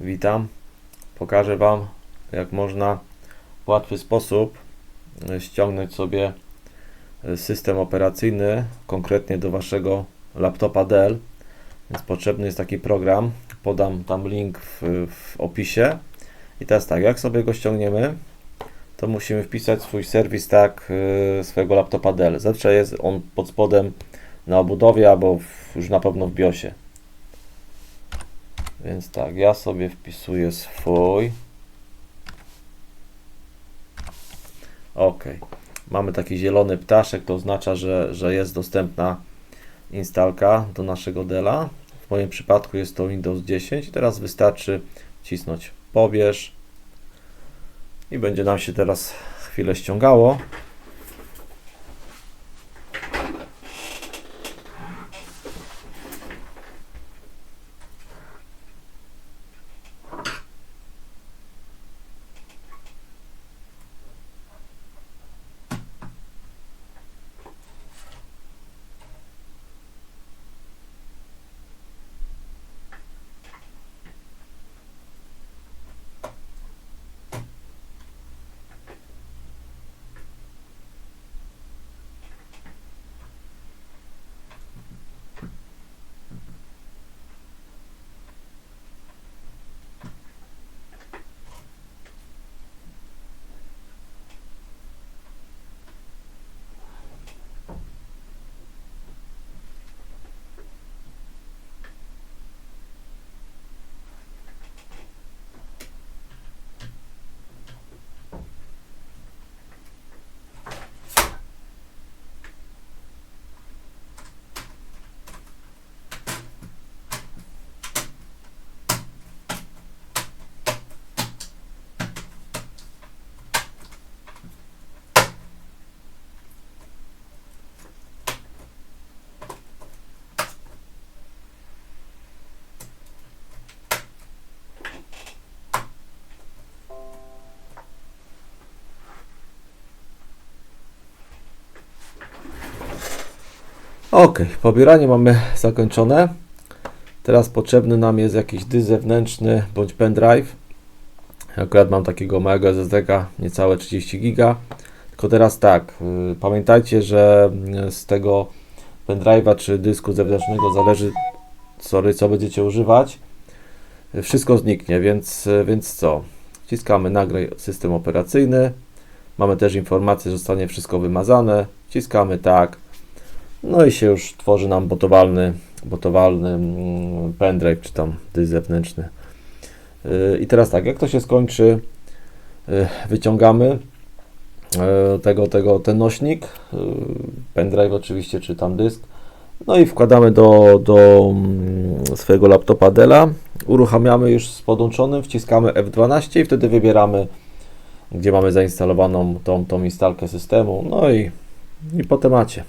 Witam. Pokażę Wam, jak można w łatwy sposób e, ściągnąć sobie e, system operacyjny, konkretnie do Waszego laptopa Dell. Więc potrzebny jest taki program. Podam tam link w, w opisie. I teraz tak, jak sobie go ściągniemy, to musimy wpisać swój serwis tak e, swojego laptopa Dell. Zawsze jest on pod spodem na obudowie albo w, już na pewno w BIOSie. Więc tak, ja sobie wpisuję swój. Ok. Mamy taki zielony ptaszek, to oznacza, że, że jest dostępna instalka do naszego Della. W moim przypadku jest to Windows 10. Teraz wystarczy wcisnąć pobierz i będzie nam się teraz chwilę ściągało. Ok, pobieranie mamy zakończone. Teraz potrzebny nam jest jakiś dysk zewnętrzny bądź pendrive. Akurat mam takiego małego SSD, niecałe 30 giga. Tylko teraz tak, y, pamiętajcie, że y, z tego pendrive'a czy dysku zewnętrznego zależy, sorry, co będziecie używać. Wszystko zniknie, więc, y, więc co? Wciskamy nagraj system operacyjny. Mamy też informację, że zostanie wszystko wymazane. Wciskamy tak. No i się już tworzy nam botowalny, botowalny mm, pendrive, czy tam dysk zewnętrzny. Yy, I teraz tak, jak to się skończy, yy, wyciągamy yy, tego, tego, ten nośnik, pendrive oczywiście, czy tam dysk, no i wkładamy do, do mm, swojego laptopa Della, uruchamiamy już z podłączonym, wciskamy F12 i wtedy wybieramy, gdzie mamy zainstalowaną tą, tą instalkę systemu, no i, i potem macie.